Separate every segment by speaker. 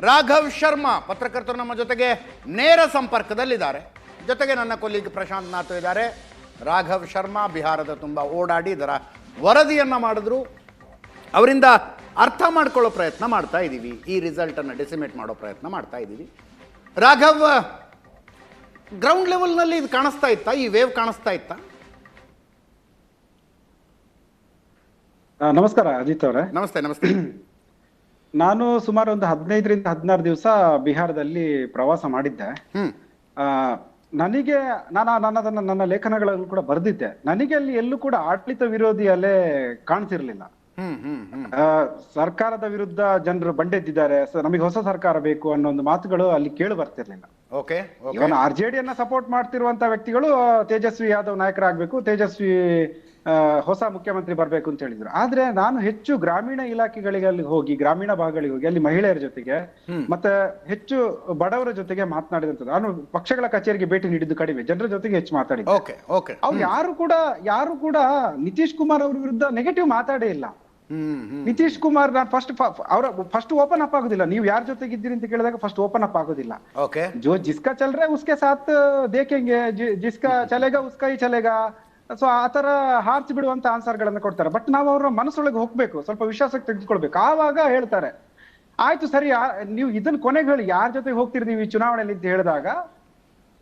Speaker 1: ರಾಘವ್ ಶರ್ಮಾ ಪತ್ರಕರ್ತರು ನಮ್ಮ ಜೊತೆಗೆ ನೇರ ಸಂಪರ್ಕದಲ್ಲಿದ್ದಾರೆ. ಜೊತೆಗೆ ನನ್ನ ಕೊಲ್ಲಿಗೆ ಪ್ರಶಾಂತ್ ನಾಥ್ ಇದ್ದಾರೆ. ರಾಘವ್ ಶರ್ಮಾ ಬಿಹಾರದ ತುಂಬ ಓಡಾಡಿ ಇದರ ವರದಿಯನ್ನು ಮಾಡಿದ್ರು. ಅವರಿಂದ ಅರ್ಥ ಮಾಡ್ಕೊಳ್ಳೋ ಪ್ರಯತ್ನ ಮಾಡ್ತಾ ಇದ್ದೀವಿ ಈ ರಿಸಲ್ಟನ್ನು ಡೆಸಿಮೇಟ್ ಮಾಡೋ ಪ್ರಯತ್ನ ಮಾಡ್ತಾ ಇದ್ದೀವಿ ರಾಘವ್ ಗ್ರೌಂಡ್ ಲೆವೆಲ್ನಲ್ಲಿ ಇದು ಕಾಣಿಸ್ತಾ ಇತ್ತಾ? ಈ ವೇವ್ ಕಾಣಿಸ್ತಾ ಇತ್ತಾ?
Speaker 2: ನಮಸ್ಕಾರ ಅಜಿತ್ ಅವರೇ.
Speaker 1: ನಮಸ್ತೆ ನಮಸ್ತೆ.
Speaker 2: ನಾನು ಸುಮಾರು ಒಂದು ಹದಿನೈದರಿಂದ ಹದಿನಾರು ದಿವಸ ಬಿಹಾರದಲ್ಲಿ ಪ್ರವಾಸ ಮಾಡಿದ್ದೆ. ನನಗೆ ನಾನು ನನ್ನ ನನ್ನ ನನ್ನ ಲೇಖನಗಳಲ್ಲಿ ಕೂಡ ಬರೆದಿದ್ದೆ. ನನಗೆ ಅಲ್ಲಿ ಎಲ್ಲೂ ಕೂಡ ಆಡಳಿತ ವಿರೋಧಿ ಅಲೆ ಕಾಣ್ತಿರ್ಲಿಲ್ಲ ಸರ್ಕಾರದ ವಿರುದ್ಧ ಜನರು ಬಂಡೆದ್ದಿದ್ದಾರೆ ನಮಗೆ ಹೊಸ ಸರ್ಕಾರ ಬೇಕು ಅನ್ನೋ ಒಂದು ಮಾತುಗಳು ಅಲ್ಲಿ ಕೇಳಿ ಬರ್ತಿರ್ಲಿಲ್ಲ.
Speaker 1: Okay okay.
Speaker 2: ಇವನ್ ಆರ್ ಜೆ ಡಿಯನ್ನ ಸಪೋರ್ಟ್ ಮಾಡ್ತಿರುವಂತ ವ್ಯಕ್ತಿಗಳು ತೇಜಸ್ವಿ ಯಾದವ್ ನಾಯಕರಾಗಬೇಕು. ತೇಜಸ್ವಿ ಹೊಸ ಮುಖ್ಯಮಂತ್ರಿ ಬರಬೇಕು ಅಂತ ಹೇಳಿದ್ರು. ಆದ್ರೆ ನಾನು ಹೆಚ್ಚು ಗ್ರಾಮೀಣ ಇಲಾಖೆಗಳಿಗೆ ಅಲ್ಲಿ ಹೋಗಿ ಗ್ರಾಮೀಣ ಭಾಗಗಳಿಗೆ ಹೋಗಿ ಅಲ್ಲಿ ಮಹಿಳೆಯರ ಜೊತೆಗೆ ಮತ್ತೆ ಹೆಚ್ಚು ಬಡವರ ಜೊತೆಗೆ ಮಾತನಾಡಿದಂಥದ್ದು ನಾನು ಪಕ್ಷಗಳ ಕಚೇರಿಗೆ ಭೇಟಿ ನೀಡಿದ್ದು ಕಡಿಮೆ ಜನರ ಜೊತೆಗೆ ಹೆಚ್ಚು
Speaker 1: ಮಾತಾಡಿ
Speaker 2: ಅವ್ರು ಯಾರು ಕೂಡ ಯಾರು ಕೂಡ ನಿತೀಶ್ ಕುಮಾರ್ ಅವ್ರ ವಿರುದ್ಧ ನೆಗೆಟಿವ್ ಮಾತಾಡೇ ಇಲ್ಲ. ನಿತೀಶ್ ಕುಮಾರ್ ನಾನು ಫಸ್ಟ್ ಅವರ ಫಸ್ಟ್ ಓಪನ್ ಅಪ್ ಆಗುದಿಲ್ಲ. ನೀವು ಯಾರ ಜೊತೆಗೆ ಇದ್ದೀರಿ ಅಂತ ಕೇಳಿದಾಗ ಫಸ್ಟ್ ಓಪನ್ ಅಪ್ ಆಗುದಿಲ್ಲ. ಜೋ ಜಿಸ್ಕಾ ಚಲ್ರೆ ಉಸ್ಕೆ ಸಾತ್ ದೇಖೆಂಗೆ ಜಿಸ್ಕಾ ಚಲೇಗಾ ಉಸ್ಕಾ ಹಿ ಚಲೇಗಾ ಸೊ ಆ ತರ ಹಾರ್ಸಿ ಬಿಡುವಂತ ಆನ್ಸರ್ ಗಳನ್ನ ಕೊಡ್ತಾರೆ. ಬಟ್ ನಾವು ಅವ್ರ ಮನಸ್ಸೊಳಗೆ ಹೋಗ್ಬೇಕು ಸ್ವಲ್ಪ ವಿಶ್ವಾಸಕ್ಕೆ ತೆಗೆದುಕೊಳ್ಬೇಕು. ಆವಾಗ ಹೇಳ್ತಾರೆ ಆಯ್ತು ಸರಿ ನೀವು ಇದನ್ನ ಕೊನೆಗೆ ಹೇಳಿ ಯಾರ ಜೊತೆ ಹೋಗ್ತೀರಿ ಈ ಚುನಾವಣೆಯಲ್ಲಿ ಅಂತ ಹೇಳಿದಾಗ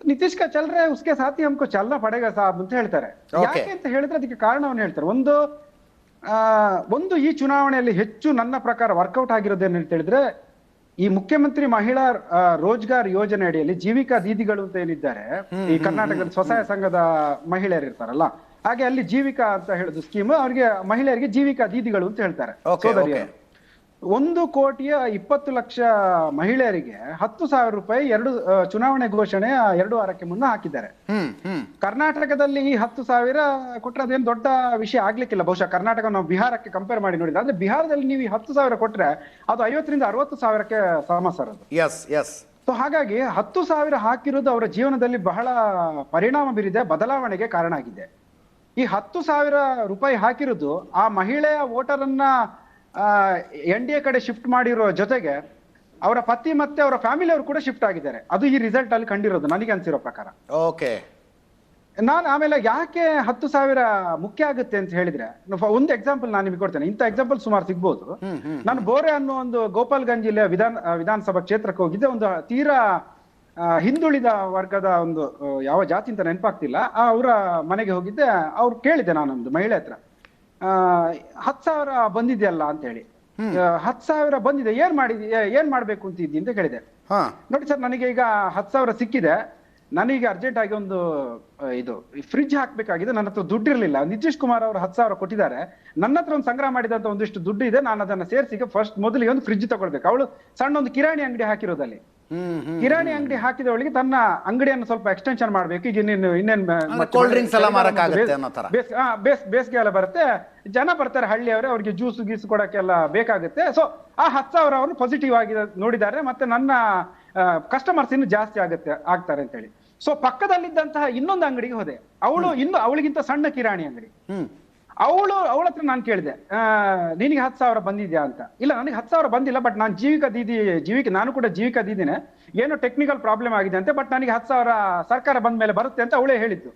Speaker 2: ನಿತೀಶ್ ಕಾ ಚಲ್ರೆ ಉಸ್ಕೆ ಸಾಥಿ ಹಮ್ಕೋ ಚಲ್ನ ಪಡೆಗ ಸಾಬ್ ಅಂತ ಹೇಳ್ತಾರೆ. ಯಾಕೆ ಅಂತ ಹೇಳಿದ್ರೆ ಅದಕ್ಕೆ ಕಾರಣವನ್ನು ಹೇಳ್ತಾರೆ. ಒಂದು ಒಂದು ಈ ಚುನಾವಣೆಯಲ್ಲಿ ಹೆಚ್ಚು ನನ್ನ ಪ್ರಕಾರ ವರ್ಕೌಟ್ ಆಗಿರೋದೇನು ಅಂತ ಹೇಳಿದ್ರೆ ಈ ಮುಖ್ಯಮಂತ್ರಿ ಮಹಿಳಾ ರೋಜ್ಗಾರ್ ಯೋಜನೆ ಅಡಿಯಲ್ಲಿ ಜೀವಿಕಾ ದೀದಿಗಳು ಅಂತ ಏನಿದ್ದಾರೆ ಈ ಕರ್ನಾಟಕದ ಸ್ವಸಹಾಯ ಸಂಘದ ಮಹಿಳೆಯರು ಇರ್ತಾರಲ್ಲ ಹಾಗೆ ಅಲ್ಲಿ ಜೀವಿಕಾ ಅಂತ ಹೇಳುದು ಸ್ಕೀಮ್ ಅವರಿಗೆ ಮಹಿಳೆಯರಿಗೆ ಜೀವಿಕಾ ದೀದಿಗಳು ಅಂತ ಹೇಳ್ತಾರೆ. ಒಂದು ಕೋಟಿಯ ಇಪ್ಪತ್ತು ಲಕ್ಷ ಮಹಿಳೆಯರಿಗೆ ಹತ್ತು ಸಾವಿರ ರೂಪಾಯಿ ಎರಡು ಚುನಾವಣೆ ಘೋಷಣೆ ಎರಡು ವಾರಕ್ಕೆ ಮುನ್ನ ಹಾಕಿದ್ದಾರೆ. ಕರ್ನಾಟಕದಲ್ಲಿ ಈ ಹತ್ತು ಸಾವಿರ ಕೊಟ್ಟರೆ ಅದೇನು ದೊಡ್ಡ ವಿಷಯ ಆಗ್ಲಿಕ್ಕಿಲ್ಲ. ಬಹುಶಃ ಕರ್ನಾಟಕ ನಾವು ಬಿಹಾರಕ್ಕೆ ಕಂಪೇರ್ ಮಾಡಿ ನೋಡಿದ್ರೆ ಅಂದ್ರೆ ಬಿಹಾರದಲ್ಲಿ ನೀವು ಈ ಹತ್ತು ಸಾವಿರ ಕೊಟ್ರೆ ಅದು ಐವತ್ತರಿಂದ ಅರವತ್ತು ಸಾವಿರಕ್ಕೆ ಸಮ ಸರ್ ಅದು.
Speaker 1: ಎಸ್ ಎಸ್
Speaker 2: ಸೊ ಹಾಗಾಗಿ ಹತ್ತು ಸಾವಿರ ಹಾಕಿರೋದು ಅವರ ಜೀವನದಲ್ಲಿ ಬಹಳ ಪರಿಣಾಮ ಬೀರಿದೆ ಬದಲಾವಣೆಗೆ ಕಾರಣ ಆಗಿದೆ. ಈ ಹತ್ತು ಸಾವಿರ ರೂಪಾಯಿ ಹಾಕಿರೋದು ಆ ಮಹಿಳೆಯ ವೋಟರ್ ಅನ್ನ ಎನ್ ಡಿ ಎ ಕಡೆ ಶಿಫ್ಟ್ ಮಾಡಿರೋ ಜೊತೆಗೆ ಅವರ ಪತಿ ಮತ್ತೆ ಅವರ ಫ್ಯಾಮಿಲಿ ಅವರು ಕೂಡ ಶಿಫ್ಟ್ ಆಗಿದ್ದಾರೆ. ಅದು ಈ ರಿಸಲ್ಟ್ ಅಲ್ಲಿ ಕಂಡಿರೋದು ನನಗೆ ಅನ್ಸಿರೋ ಪ್ರಕಾರ.
Speaker 1: ಓಕೆ.
Speaker 2: ನಾನು ಆಮೇಲೆ ಯಾಕೆ ಹತ್ತು ಸಾವಿರ ಮುಖ್ಯ ಆಗುತ್ತೆ ಅಂತ ಹೇಳಿದ್ರೆ ಒಂದು ಎಕ್ಸಾಂಪಲ್ ನಾನು ನಿಮಗೆ ಕೊಡ್ತೇನೆ. ಇಂಥ ಎಕ್ಸಾಂಪಲ್ ಸುಮಾರು ಸಿಗ್ಬೋದು. ನಾನು ಬೋರೆ ಅನ್ನೋ ಒಂದು ಗೋಪಾಲ್ಗಂಜ್ ಜಿಲ್ಲೆಯ ವಿಧಾನ ವಿಧಾನಸಭಾ ಕ್ಷೇತ್ರಕ್ಕೆ ಹೋಗಿದ್ದೆ. ಒಂದು ತೀರಾ ಹಿಂದುಳಿದ ವರ್ಗದ ಒಂದು ಯಾವ ಜಾತಿ ಅಂತ ನೆನಪಾಗ್ತಿಲ್ಲ. ಅವರ ಮನೆಗೆ ಹೋಗಿದ್ದೆ. ಅವ್ರು ಕೇಳಿದೆ ನಾನೊಂದು ಮಹಿಳೆ ಹತ್ರ. ಹತ್ತು ಸಾವಿರ ಬಂದಿದೆಯಲ್ಲ ಅಂತ ಹೇಳಿ ಹತ್ತು ಸಾವಿರ ಬಂದಿದೆ. ಏನ್ ಮಾಡಿದಿ ಏನ್ ಮಾಡ್ಬೇಕು ಅಂತಿದ್ದಿ ಅಂತ ಕೇಳಿದೆ. ನೋಡಿ ಸರ್ ನನಗೆ ಈಗ ಹತ್ತು ಸಾವಿರ ಸಿಕ್ಕಿದೆ. ನನಗೆ ಅರ್ಜೆಂಟ್ ಆಗಿ ಒಂದು ಇದು ಫ್ರಿಡ್ಜ್ ಹಾಕ್ಬೇಕಾಗಿದೆ. ನನ್ನ ಹತ್ರ ದುಡ್ಡು ಇರಲಿಲ್ಲ. ನಿತೀಶ್ ಕುಮಾರ್ ಅವರು ಹತ್ತು ಸಾವಿರ ಕೊಟ್ಟಿದ್ದಾರೆ. ನನ್ನ ಹತ್ರ ಒಂದು ಸಂಗ್ರಹ ಮಾಡಿದಂತ ಒಂದಿಷ್ಟು ದುಡ್ಡು ಇದೆ. ನಾನು ಅದನ್ನ ಸೇರಿಸಿ ಫಸ್ಟ್ ಮೊದಲಿಗೆ ಒಂದು ಫ್ರಿಡ್ಜ್ ತಗೊಳ್ಬೇಕು. ಅವಳು ಸಣ್ಣ ಒಂದು ಕಿರಾಣಿ ಅಂಗಡಿ ಹಾಕಿರೋದಲ್ಲಿ. ಕಿರಾಣಿ ಅಂಗಡಿ ಹಾಕಿದವಳಿಗೆ ತನ್ನ ಅಂಗಡಿಯನ್ನು ಸ್ವಲ್ಪ ಎಕ್ಸ್ಟೆನ್ಷನ್ ಮಾಡ್ಬೇಕು. ಈಗ ಇನ್ನೇನು
Speaker 1: ಎಲ್ಲ ಮಾರಕ್ಕಾಗತ್ತೆ ಅನ್ನೋ ತರ.
Speaker 2: ಬೇಸಿಗೆ ಎಲ್ಲ ಬರುತ್ತೆ. ಜನ ಬರ್ತಾರೆ ಹಳ್ಳಿಯವರು ಅವ್ರಿಗೆ ಜ್ಯೂಸ್ ಗೀಸ್ ಕೊಡಕ್ಕೆಲ್ಲ ಬೇಕಾಗುತ್ತೆ. ಸೊ ಆ ಹತ್ತು ಸಾವಿರ ಅವರು ಪಾಸಿಟಿವ್ ಆಗಿ ನೋಡಿದ್ದಾರೆ ಮತ್ತೆ ನನ್ನ ಕಸ್ಟಮರ್ಸ್ ಇನ್ನು ಜಾಸ್ತಿ ಆಗುತ್ತೆ ಆಗ್ತಾರೆ ಅಂತ ಹೇಳಿ ಸೊ ಪಕ್ಕದಲ್ಲಿದ್ದಂತಹ ಇನ್ನೊಂದು ಅಂಗಡಿಗೆ ಹೋದೆ. ಅವಳು ಇನ್ನು ಅವಳಿಗಿಂತ ಸಣ್ಣ ಕಿರಾಣಿ ಅಂಗಡಿ. ಅವಳು ಅವಳ ಹತ್ರ ನಾನು ಕೇಳಿದೆ ನಿನಗೆ ಹತ್ತು ಸಾವಿರ ಬಂದಿದ್ಯಾ ಅಂತ. ಇಲ್ಲ ನನಗೆ ಹತ್ತು ಸಾವಿರ ಬಂದಿಲ್ಲ ಬಟ್ ನಾನು ಜೀವಿಕ ದೀದಿ ಜೀವಿಕ ನಾನು ಕೂಡ ಜೀವಿಕ ದೀದಿನೇ. ಏನೋ ಟೆಕ್ನಿಕಲ್ ಪ್ರಾಬ್ಲಮ್ ಆಗಿದೆ ಅಂತೆ ಬಟ್ ನನಗೆ ಹತ್ತು ಸಾವಿರ ಸರ್ಕಾರ ಬಂದ ಮೇಲೆ ಬರುತ್ತೆ ಅಂತ ಅವಳೇ ಹೇಳಿದ್ದು.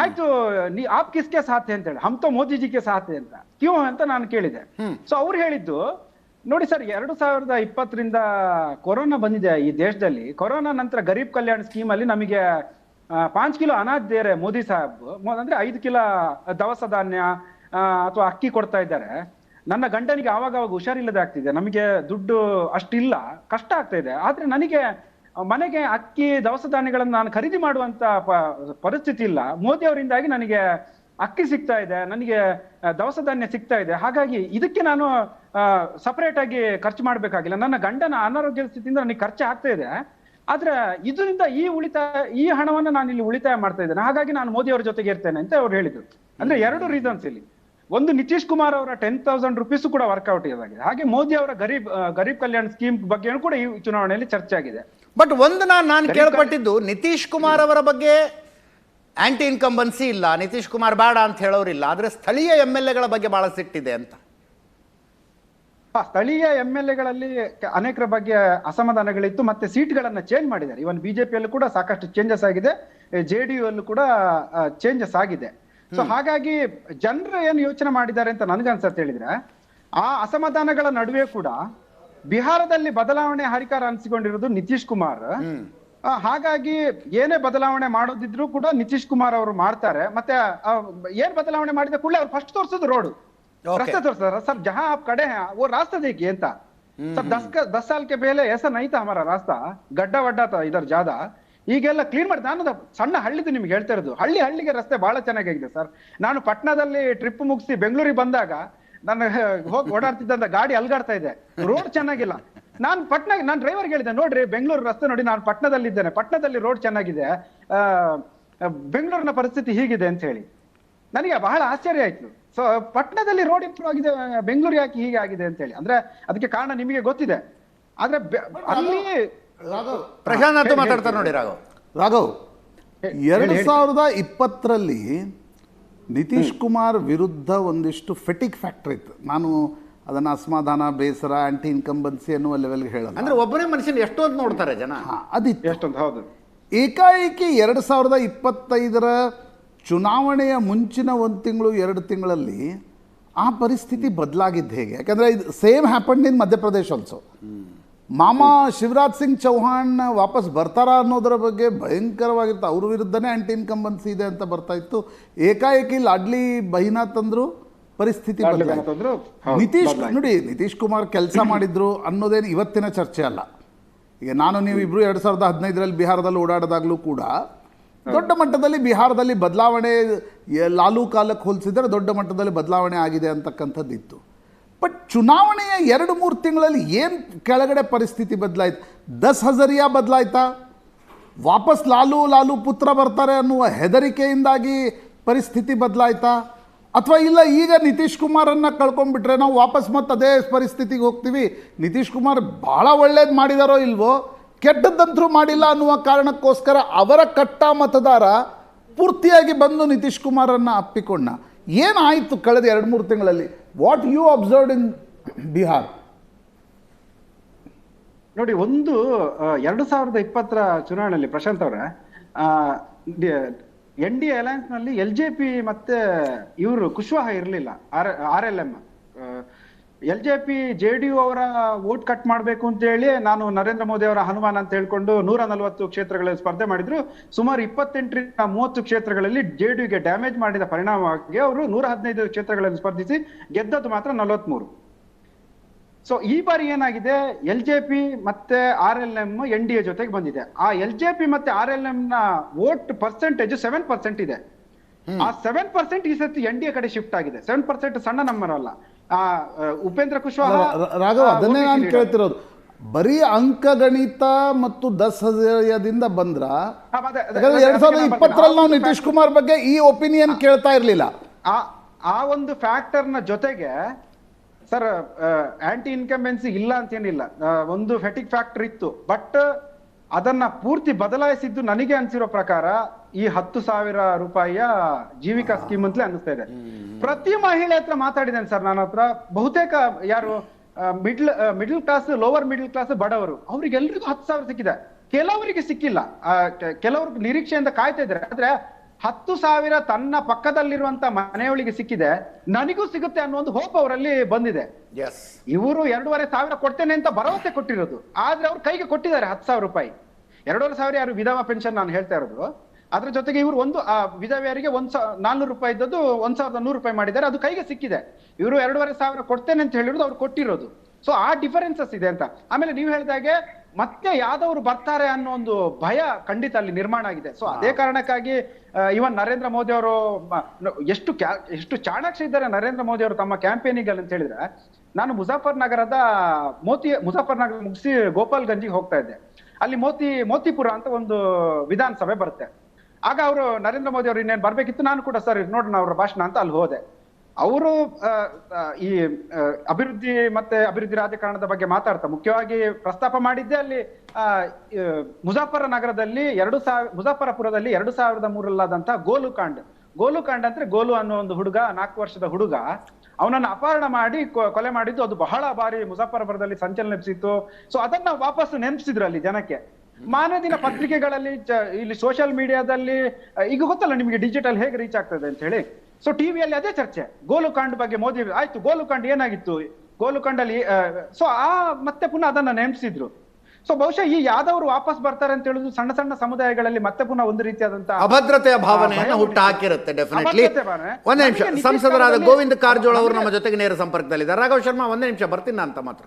Speaker 2: ಆಯ್ತು ನೀ ಆಪ್ ಕಿಸ್ಕೆ ಸಾಧ್ಯ ಅಂತ ಹೇಳಿ ಹಮ್ ತೋ ಮೋದಿಜಿಗೆ ಸಾಧ್ಯ ಅಂತ. ಕ್ಯೂ ಅಂತ ನಾನು ಕೇಳಿದೆ. ಸೊ ಅವ್ರು ಹೇಳಿದ್ದು ನೋಡಿ ಸರ್ ಎರಡು ಸಾವಿರದ ಇಪ್ಪತ್ತರಿಂದ ಕೊರೋನಾ ಬಂದಿದೆ ಈ ದೇಶದಲ್ಲಿ. ಕೊರೋನಾ ನಂತರ ಗರೀಬ್ ಕಲ್ಯಾಣ ಸ್ಕೀಮ್ ಅಲ್ಲಿ ನಮಗೆ ಪಾಂಚ್ ಕಿಲೋ ಅನಾಜ್ ದೇರೆ ಮೋದಿ ಸಾಹೇಬ್ ಅಂದ್ರೆ ಐದು ಕಿಲೋ ದವಸ ಧಾನ್ಯ ಅಥವಾ ಅಕ್ಕಿ ಕೊಡ್ತಾ ಇದ್ದಾರೆ. ನನ್ನ ಗಂಡನಿಗೆ ಆವಾಗ ಹುಷಾರಿಲ್ಲದೆ ಆಗ್ತಿದೆ. ನಮಗೆ ದುಡ್ಡು ಅಷ್ಟಿಲ್ಲ. ಕಷ್ಟ ಆಗ್ತಾ ಇದೆ. ಆದ್ರೆ ನನಗೆ, ಮನೆಗೆ ಅಕ್ಕಿ, ದವಸ ಧಾನ್ಯಗಳನ್ನು ನಾನು ಖರೀದಿ ಮಾಡುವಂತ ಪರಿಸ್ಥಿತಿ ಇಲ್ಲ. ಮೋದಿ ಅವರಿಂದಾಗಿ ನನಗೆ ಅಕ್ಕಿ ಸಿಗ್ತಾ ಇದೆ. ನನಗೆ ದವಸ ಧಾನ್ಯ ಸಿಗ್ತಾ ಇದೆ. ಹಾಗಾಗಿ ಇದಕ್ಕೆ ನಾನು ಸಪರೇಟ್ ಆಗಿ ಖರ್ಚು ಮಾಡ್ಬೇಕಾಗಿಲ್ಲ. ನನ್ನ ಗಂಡನ ಅನಾರೋಗ್ಯದ ಸ್ಥಿತಿಯಿಂದ ನನಗೆ ಖರ್ಚು ಆಗ್ತಾ ಇದೆ. ಆದ್ರೆ ಇದರಿಂದ ಈ ಉಳಿತಾಯ ಈ ಹಣವನ್ನು ನಾನು ಇಲ್ಲಿ ಉಳಿತಾಯ ಮಾಡ್ತಾ ಇದ್ದೇನೆ. ಹಾಗಾಗಿ ನಾನು ಮೋದಿ ಅವರ ಜೊತೆಗೆ ಇರ್ತೇನೆ ಅಂತ ಅವ್ರು ಹೇಳಿದ್ರು. ಅಂದ್ರೆ ಎರಡು ರೀಸನ್ಸ್ ಇಲ್ಲಿ. ಒಂದು ನಿತೀಶ್ ಕುಮಾರ್ ಅವರ ಟೆನ್ ತೌಸಂಡ್ ರುಪೀಸ್ ಕೂಡ ವರ್ಕೌಟ್ ಇದಾಗಿದೆ. ಹಾಗೆ ಮೋದಿ ಅವರ ಗರೀಬ್ ಗರೀಬ್ ಕಲ್ಯಾಣ ಸ್ಕೀಮ್ ಬಗ್ಗೆ ಕೂಡ ಈ ಚುನಾವಣೆಯಲ್ಲಿ ಚರ್ಚೆ ಆಗಿದೆ.
Speaker 1: ಬಟ್ ಒಂದು ನಾನು ನಾನು ಕೇಳ್ಪಟ್ಟಿದ್ದು ನಿತೀಶ್ ಕುಮಾರ್ ಅವರ ಬಗ್ಗೆ ಆಂಟಿ ಇನ್ಕಂಬನ್ಸಿ ಇಲ್ಲ. ನಿತೀಶ್ ಕುಮಾರ್ ಬೇಡ ಅಂತ ಹೇಳೋರಿಲ್ಲ ಆದ್ರೆ ಸ್ಥಳೀಯ ಎಂ ಎಲ್ ಎಗಳ ಬಗ್ಗೆ ಬಹಳ ಸಿಟ್ಟಿದೆ ಅಂತ.
Speaker 2: ಸ್ಥಳೀಯ ಎಂ ಎಲ್ ಎಗಳಲ್ಲಿ ಅನೇಕರ ಬಗ್ಗೆ ಅಸಮಾಧಾನಗಳಿತ್ತು ಮತ್ತೆ ಸೀಟ್ಗಳನ್ನ ಚೇಂಜ್ ಮಾಡಿದ್ದಾರೆ. ಇವನ್ ಬಿಜೆಪಿಯಲ್ಲೂ ಕೂಡ ಸಾಕಷ್ಟು ಚೇಂಜಸ್ ಆಗಿದೆ. ಜೆ ಡಿ ಯು ಅಲ್ಲೂ ಕೂಡ ಚೇಂಜಸ್ ಆಗಿದೆ. ಸೊ ಹಾಗಾಗಿ ಜನರು ಏನು ಯೋಚನೆ ಮಾಡಿದ್ದಾರೆ ಅಂತ ನನ್ಗನ್ಸತ್ ಹೇಳಿದ್ರೆ ಆ ಅಸಮಾಧಾನಗಳ ನಡುವೆ ಕೂಡ ಬಿಹಾರದಲ್ಲಿ ಬದಲಾವಣೆ ಹರಿಕಾರ ಅನಿಸಿಕೊಂಡಿರೋದು ನಿತೀಶ್ ಕುಮಾರ್. ಹಾಗಾಗಿ ಏನೇ ಬದಲಾವಣೆ ಮಾಡೋದಿದ್ರು ಕೂಡ ನಿತೀಶ್ ಕುಮಾರ್ ಅವರು ಮಾಡ್ತಾರೆ. ಮತ್ತೆ ಏನ್ ಬದಲಾವಣೆ ಮಾಡಿದ ಕೂಡಲೇ ಅವ್ರು ಫಸ್ಟ್ ತೋರಿಸೋದು ರೋಡ್. रास्ता तो सर सब जहां आप खड़े हैं वो रास्ता देखिए ಅಂತ ಸರ್ ದಸ್ ಕ- ದಸ್ ಸಾಲ್ ಕೆ ಪೇಲೆ ऐसा नहीं था हमारा रास्ता ಗಡ್ಡ ವಡ್ಡ ತ ಇದರ್ ಜಾದ ಈಗೆಲ್ಲ ಕ್ಲೀನ್ ಮಾಡಿ ನಾನು ಅದು ಸಣ್ಣ ಹಳ್ಳಿದು ನಿಮ್ಗೆ ಹೇಳ್ತಾ ಇರೋದು ಹಳ್ಳಿ ಹಳ್ಳಿಗೆ ರಸ್ತೆ ಬಹಳ ಚೆನ್ನಾಗಿದೆ ಸರ್ ನಾನು ಪಟ್ನಾದಲ್ಲಿ ಟ್ರಿಪ್ ಮುಗಿಸಿ ಬೆಂಗಳೂರಿಗೆ ಬಂದಾಗ ನನ್ನ ಹೋಗಿ ಓಡಾಡ್ತಿದ್ದಂತ ಗಾಡಿ ಅಲ್ಗಾಡ್ತಾ ಇದೆ ರೋಡ್ ಚೆನ್ನಾಗಿಲ್ಲ ನಾನು ಪಟ್ನ ನಾನು ಡ್ರೈವರ್ಗೆ ಹೇಳಿದೆ ನೋಡ್ರಿ ಬೆಂಗಳೂರು ರಸ್ತೆ ನೋಡಿ ನಾನು ಪಟ್ನದಲ್ಲಿ ಇದ್ದೇನೆ ಪಟ್ನದಲ್ಲಿ ರೋಡ್ ಚೆನ್ನಾಗಿದೆ ಆ, ಬೆಂಗಳೂರಿನ ಪರಿಸ್ಥಿತಿ ಹೀಗಿದೆ ಅಂತ ಹೇಳಿ ನನಗೆ ಬಹಳ ಆಶ್ಚರ್ಯ ಆಯ್ತು ಸೊ ಪಟ್ಟಣದಲ್ಲಿ ರೋಡ್ ಇಂಪ್ರೂವ್ ಆಗಿದೆ ಬೆಂಗಳೂರು ಯಾಕೆ ಹೀಗೆ ಆಗಿದೆ ಅಂತ ಹೇಳಿ. ಅಂದ್ರೆ ಅದಕ್ಕೆ ಕಾರಣ ನಿಮಗೆ ಗೊತ್ತಿದೆ. ಆದ್ರೆ ಅಲ್ಲಿ
Speaker 3: ರಾಘವ್
Speaker 1: ಪ್ರಶಾಂತ್ ಅಂತ ಮಾತಾಡ್ತಾರೆ ನೋಡಿ ರಾಘವ್.
Speaker 3: ರಾಘವ್ ಎರಡು. ಸಾವಿರದ ಇಪ್ಪತ್ತರಲ್ಲಿ ನಿತೀಶ್ ಕುಮಾರ್ ವಿರುದ್ಧ ಒಂದಿಷ್ಟು ಫೆಟಿಕ್ ಫ್ಯಾಕ್ಟರ್ ಇತ್ತು. ನಾನು ಅದನ್ನು ಅಸಮಾಧಾನ ಬೇಸರ ಆಂಟಿ ಇನ್ಕಂಬನ್ಸಿ ಅನ್ನುವ ಲೆವೆಲ್ಗೆ ಹೇಳೋದು
Speaker 1: ಅಂದ್ರೆ ಒಬ್ಬನೇ ಮನುಷ್ಯನ ಎಷ್ಟೊಂದ್ ನೋಡ್ತಾರೆ ಜನ.
Speaker 3: ಹಾ, ಅದಿತ್ತು.
Speaker 2: ಎಷ್ಟೊಂದು ಹೌದು.
Speaker 3: ಏಕಾಏಕಿ ಎರಡು ಸಾವಿರದ ಇಪ್ಪತ್ತೈದರ ಚುನಾವಣೆಯ ಮುಂಚಿನ ಒಂದು ತಿಂಗಳು ಎರಡು ತಿಂಗಳಲ್ಲಿ ಆ ಪರಿಸ್ಥಿತಿ ಬದಲಾಗಿದ್ದು ಹೇಗೆ? ಯಾಕಂದರೆ ಇದು same happen in Madhya Pradesh also ಮಾಮಾ ಶಿವರಾಜ್ ಸಿಂಗ್ ಚೌಹಾಣ್ ವಾಪಸ್ ಬರ್ತಾರಾ ಅನ್ನೋದರ ಬಗ್ಗೆ ಭಯಂಕರವಾಗಿತ್ತು ಅವ್ರ ವಿರುದ್ಧನೇ ಆ್ಯಂಟಿ ಇನ್ಕಂಬನ್ಸಿ ಇದೆ ಅಂತ ಬರ್ತಾ ಇತ್ತು. ಏಕಾಏಕಿ ಲಾಡ್ಲಿ ಬಹಿನಾ ತಂದ್ರು ಪರಿಸ್ಥಿತಿ ನಿತೀಶ್. ನೋಡಿ ನಿತೀಶ್ ಕುಮಾರ್ ಕೆಲಸ ಮಾಡಿದ್ರು ಅನ್ನೋದೇನು ಇವತ್ತಿನ ಚರ್ಚೆ ಅಲ್ಲ. ಈಗ ನಾನು ನೀವು ಇಬ್ರು ಎರಡು ಸಾವಿರದ ಹದಿನೈದರಲ್ಲಿ ಬಿಹಾರದಲ್ಲಿ ಓಡಾಡಿದಾಗಲೂ ಕೂಡ ದೊಡ್ಡ ಮಟ್ಟದಲ್ಲಿ ಬಿಹಾರದಲ್ಲಿ ಬದಲಾವಣೆ ಲಾಲು ಕಾಲಕ್ಕೆ ಹೋಲಿಸಿದರೆ ದೊಡ್ಡ ಮಟ್ಟದಲ್ಲಿ ಬದಲಾವಣೆ ಆಗಿದೆ ಅಂತಕ್ಕಂಥದ್ದು ಇತ್ತು ಬಟ್ ಚುನಾವಣೆಯ ಎರಡು ಮೂರು ತಿಂಗಳಲ್ಲಿ ಏನು ಕೆಳಗಡೆ ಪರಿಸ್ಥಿತಿ ಬದಲಾಯ್ತು? ದಸ್ ಹಜರಿಯಾ ಬದಲಾಯ್ತಾ? ವಾಪಸ್ ಲಾಲು ಲಾಲು ಪುತ್ರ ಬರ್ತಾರೆ ಅನ್ನುವ ಹೆದರಿಕೆಯಿಂದಾಗಿ ಪರಿಸ್ಥಿತಿ ಬದಲಾಯ್ತಾ? ಅಥವಾ ಇಲ್ಲ ಈಗ ನಿತೀಶ್ ಕುಮಾರನ್ನ ಕಳ್ಕೊಂಡ್ಬಿಟ್ರೆ ನಾವು ವಾಪಸ್ ಮತ್ತೆ ಅದೇ ಪರಿಸ್ಥಿತಿಗೆ ಹೋಗ್ತೀವಿ? ನಿತೀಶ್ ಕುಮಾರ್ ಭಾಳ ಒಳ್ಳೇದು ಮಾಡಿದಾರೋ ಇಲ್ವೋ? ಕೆಟ್ಟದ್ದಂತರೂ ಮಾಡಿಲ್ಲ ಅನ್ನುವ ಕಾರಣಕ್ಕೋಸ್ಕರ ಅವರ ಕಟ್ಟ ಮತದಾರ ಪೂರ್ತಿಯಾಗಿ ಬಂದು ನಿತೀಶ್ ಕುಮಾರನ್ನ ಅಪ್ಪಿಕೊಂಡ. ಏನಾಯಿತು ಕಳೆದ ಎರಡು ಮೂರು ತಿಂಗಳಲ್ಲಿ? What you observed in Bihar
Speaker 2: ನೋಡಿ, ಒಂದು ಎರಡು ಸಾವಿರದ ಇಪ್ಪತ್ತರ ಚುನಾವಣೆಯಲ್ಲಿ ಪ್ರಶಾಂತ್ ಅವರ ಎನ್ ಡಿ ಅಲಯನ್ಸ್ನಲ್ಲಿ ಎಲ್ ಜೆ ಪಿ ಮತ್ತೆ ಇವರು ಕುಶ್ವಾಹ ಇರಲಿಲ್ಲ, R R L M L J P J D U ಅವರ ವೋಟ್ ಕಟ್ ಮಾಡಬೇಕು ಅಂತ ಹೇಳಿ ನಾನು ನರೇಂದ್ರ ಮೋದಿ ಅವರ ಹನುಮಾನ್ ಅಂತ ಹೇಳ್ಕೊಂಡು ನೂರ ನಲ್ವತ್ತು ಕ್ಷೇತ್ರಗಳಲ್ಲಿ ಸ್ಪರ್ಧೆ ಮಾಡಿದ್ರು. ಸುಮಾರು ಇಪ್ಪತ್ತೆಂಟರಿಂದ ಮೂವತ್ತು ಕ್ಷೇತ್ರಗಳಲ್ಲಿ ಜೆ ಡಿ ಯುಗೆ ಡ್ಯಾಮೇಜ್ ಮಾಡಿದ ಪರಿಣಾಮವಾಗಿ ಅವರು ನೂರ ಹದಿನೈದು ಕ್ಷೇತ್ರಗಳಲ್ಲಿ ಸ್ಪರ್ಧಿಸಿ ಗೆದ್ದದ್ದು ಮಾತ್ರ ನಲವತ್ಮೂರು. ಸೊ ಈ ಬಾರಿ ಏನಾಗಿದೆ? ಎಲ್ ಜೆ ಪಿ ಮತ್ತೆ R L M N D A ಜೊತೆಗೆ ಬಂದಿದೆ. ಆ ಎಲ್ ಜೆ ಪಿ ಮತ್ತೆ ಆರ್ ಎಲ್ ಎಂ ನ ವೋಟ್ ಪರ್ಸೆಂಟೇಜ್ ಸೆವೆನ್ ಪರ್ಸೆಂಟ್ ಇದೆ. ಆ ಸೆವೆನ್ ಪರ್ಸೆಂಟ್ ಈ ಸತಿ ಎನ್ ಡಿ ಎ ಕಡೆ ಶಿಫ್ಟ್ ಆಗಿದೆ. ಸೆವೆನ್ ಪರ್ಸೆಂಟ್ ಸಣ್ಣ ನಂಬರ್ ಅಲ್ಲ. ಉಪೇಂದ್ರ ಕುಶ್ವಾಹ
Speaker 3: ರಾಘವ ಅದನ್ನೇ ನಾನು. ಕೇಳ್ತಿರೋದು. ಬರೀ ಅಂಕಗಣಿತ ಮತ್ತು ದಸ್ ಹಜಾರದಿಂದ ಬಂದ್ರ
Speaker 2: ಆ,
Speaker 3: ಎರಡ್ ಸಾವಿರದ ಇಪ್ಪತ್ತರಲ್ಲಿ ನಾವು ನಿತೀಶ್ ಕುಮಾರ್ ಬಗ್ಗೆ ಈ ಒಪಿನಿಯನ್ ಕೇಳ್ತಾ ಇರಲಿಲ್ಲ.
Speaker 2: ಆ ಆ ಒಂದು ಫ್ಯಾಕ್ಟರ್ನ ಜೊತೆಗೆ ಸರ್ ಆಂಟಿ ಇನ್ಕಂಬೆನ್ಸಿ ಇಲ್ಲ ಅಂತೇನಿಲ್ಲ ಆ, ಒಂದು ಫೆಟಿಕ್ ಫ್ಯಾಕ್ಟರ್ ಇತ್ತು. ಬಟ್ ಅದನ್ನ ಪೂರ್ತಿ ಬದಲಾಯಿಸಿದ್ದು ನನಗೆ ಅನ್ಸಿರೋ ಪ್ರಕಾರ ಈ ಹತ್ತು ಸಾವಿರ ರೂಪಾಯಿಯ ಜೀವಿಕಾ ಸ್ಕೀಮ್ ಅಂತಲೇ ಅನಿಸ್ತಾ ಇದೆ. ಪ್ರತಿ ಮಹಿಳೆ ಹತ್ರ ಮಾತಾಡಿದ್ದೇನೆ ಸರ್ ನನ್ನ ಹತ್ರ. ಬಹುತೇಕ ಯಾರು middle middle class lower middle class ಬಡವರು ಅವ್ರಿಗೆಲ್ರಿಗೂ ಹತ್ತು ಸಾವಿರ ಸಿಕ್ಕಿದೆ. ಕೆಲವರಿಗೆ ಸಿಕ್ಕಿಲ್ಲ. ಕೆಲವರು ನಿರೀಕ್ಷೆಯಿಂದ ಕಾಯ್ತಾ ಇದ್ದಾರೆ. ಆದ್ರೆ ಹತ್ತು ಸಾವಿರ ತನ್ನ ಪಕ್ಕದಲ್ಲಿರುವಂತ ಮನೆಯೊಳಗೆ ಸಿಕ್ಕಿದೆ. ನನಗೂ ಸಿಗುತ್ತೆ ಅನ್ನೋ ಒಂದು ಹೋಪ್ ಅವರಲ್ಲಿ ಬಂದಿದೆ. ಇವರು ಎರಡೂವರೆ ಸಾವಿರ ಕೊಡ್ತೇನೆ ಅಂತ ಭರವಸೆ ಕೊಟ್ಟಿರೋದು. ಆದ್ರೆ ಅವ್ರು ಕೈಗೆ ಕೊಟ್ಟಿದ್ದಾರೆ ಹತ್ತು ಸಾವಿರ ರೂಪಾಯಿ. ಎರಡೂವರೆ ಸಾವಿರ ಯಾರು ವಿಧವಾ ಪೆನ್ಷನ್ ನಾನು ಹೇಳ್ತಾ ಇರೋದು. ಅದ್ರ ಜೊತೆಗೆ ಇವರು ಒಂದು ಆ ವಿಧವೆಯರಿಗೆ ಒಂದ್ ಸಾವಿರ ನಾನ್ನೂರು ರೂಪಾಯಿ ಇದ್ದದ್ದು ಒಂದ್ ಸಾವಿರದ ನೂರು ರೂಪಾಯಿ ಮಾಡಿದ್ದಾರೆ. ಅದು ಕೈಗೆ ಸಿಕ್ಕಿದೆ. ಇವರು ಎರಡೂವರೆ ಸಾವಿರ ಕೊಡ್ತೇನೆ ಅಂತ ಹೇಳಿರೋದು ಅವ್ರು ಕೊಟ್ಟಿರೋದು. ಸೊ ಆ ಡಿಫರೆನ್ಸಸ್ ಇದೆ ಅಂತ. ಆಮೇಲೆ ನೀವು ಹೇಳಿದಾಗೆ ಮತ್ತೆ ಯಾವ್ದವ್ರು ಬರ್ತಾರೆ ಅನ್ನೋ ಒಂದು ಭಯ ಖಂಡಿತ ಅಲ್ಲಿ ನಿರ್ಮಾಣ ಆಗಿದೆ. ಸೊ ಅದೇ ಕಾರಣಕ್ಕಾಗಿ ಇವನ್ ನರೇಂದ್ರ ಮೋದಿ ಅವರು ಎಷ್ಟು ಎಷ್ಟು ಚಾಣಾಕ್ಷ ಇದ್ದಾರೆ ನರೇಂದ್ರ ಮೋದಿ ಅವರು ತಮ್ಮ ಕ್ಯಾಂಪೇನಿಂಗ್ ಅಂತ ಹೇಳಿದ್ರೆ, ನಾನು ಮುಜಾಫರ್ ನಗರದ ಮೋತಿ, ಮುಜಾಫರ್ ನಗರ ಮುಗಿಸಿ ಗೋಪಾಲ್ ಗೋಪಾಲ್ಗಂಜಿಗೆ ಹೋಗ್ತಾ ಇದ್ದೆ. ಅಲ್ಲಿ ಮೋತಿ, ಮೋತಿಪುರ ಅಂತ ಒಂದು ವಿಧಾನಸಭೆ ಬರುತ್ತೆ. ಆಗ ಅವರು ನರೇಂದ್ರ ಮೋದಿ ಅವರು ಇನ್ನೇನು ಬರ್ಬೇಕಿತ್ತು? ನಾನು ಕೂಡ ಸರ್, ನೋಡೋಣ ಅವರ ಭಾಷಣ ಅಂತ ಅಲ್ಲಿ ಹೋದೆ. ಅವರು ಈ ಅಭಿವೃದ್ಧಿ ಮತ್ತೆ ಅಭಿವೃದ್ಧಿ ರಾಜಕಾರಣದ ಬಗ್ಗೆ ಮಾತಾಡ್ತಾ, ಮುಖ್ಯವಾಗಿ ಪ್ರಸ್ತಾಪ ಮಾಡಿದ್ದೆ ಅಲ್ಲಿ ಮುಜಾಫರ ನಗರದಲ್ಲಿ ಎರಡು ಸಾವಿರ ಮುಜಾಫರಪುರದಲ್ಲಿ ಎರಡು ಸಾವಿರದ ಮೂರಲ್ಲಾದಂತಹ ಗೋಲು ಕಾಂಡ್. ಗೋಲು ಅಂದ್ರೆ ಗೋಲು ಅನ್ನೋ ಒಂದು ಹುಡುಗ, ನಾಲ್ಕು ವರ್ಷದ ಹುಡುಗ, ಅವನನ್ನು ಅಪಹರಣ ಮಾಡಿ ಕೊಲೆ ಮಾಡಿದ್ದು, ಅದು ಬಹಳ ಬಾರಿ ಮುಜಾಫರಪುರದಲ್ಲಿ ಸಂಚಲನ ಎಬ್ಸಿತ್ತು ಸೊ ಅದನ್ನ ವಾಪಸ್ ನೆನಪಿಸಿದ್ರು ಅಲ್ಲಿ ಜನಕ್ಕೆ. ಮಾನ್ಯ ದಿನ ಪತ್ರಿಕೆಗಳಲ್ಲಿ ಇಲ್ಲಿ ಸೋಷಿಯಲ್ ಮೀಡಿಯಾದಲ್ಲಿ ಈಗ ಗೊತ್ತಲ್ಲ ನಿಮಗೆ ಡಿಜಿಟಲ್ ಹೇಗೆ ರೀಚ್ ಆಗ್ತದೆ ಅಂತ ಹೇಳಿ? ಸೊ ಟಿವಿಯಲ್ಲಿ ಅದೇ ಚರ್ಚೆ. ಗೋಲುಕಾಂಡ್ ಬಗ್ಗೆ ಮೋದಿ ಆಯ್ತು ಗೋಲುಕಾಂಡ್ ಏನಾಗಿತ್ತು? ಗೋಲುಕಾಂಡಲ್ಲಿ ಸೊ ಆ ಮತ್ತೆ ಪುನಃ ಅದನ್ನ ನೆನಪಿಸಿದ್ರು ಸೊ ಬಹುಶಃ ಈ ಯಾದವರು ವಾಪಸ್ ಬರ್ತಾರೆ ಅಂತ ಹೇಳುದು ಸಣ್ಣ ಸಣ್ಣ ಸಮುದಾಯಗಳಲ್ಲಿ ಮತ್ತೆ ಪುನಃ ಒಂದು ರೀತಿಯಾದಂತಹ
Speaker 1: ಅಭದ್ರತೆಯ
Speaker 2: ಭಾವನೆ
Speaker 1: ಭಾವನೆಯನ್ನು ಹುಟ್ಟು ಹಾಕಿರುತ್ತೆ ಡೆಫಿನೆಟ್ಲಿ ಒಂದೇ ನಿಮಿಷ ಸಂಸದರಾದ ಗೋವಿಂದ ಕಾರಜೋಳ ಅವರು ನಮ್ಮ ಜೊತೆಗೆ ನೇರ ಸಂಪರ್ಕದಲ್ಲಿದ್ದಾರೆ. ರಾಘವ್ ಶರ್ಮಾ ಒಂದೇ ನಿಮಿಷ ಬರ್ತೀನಿ ಅಂತ ಮಾತ್ರ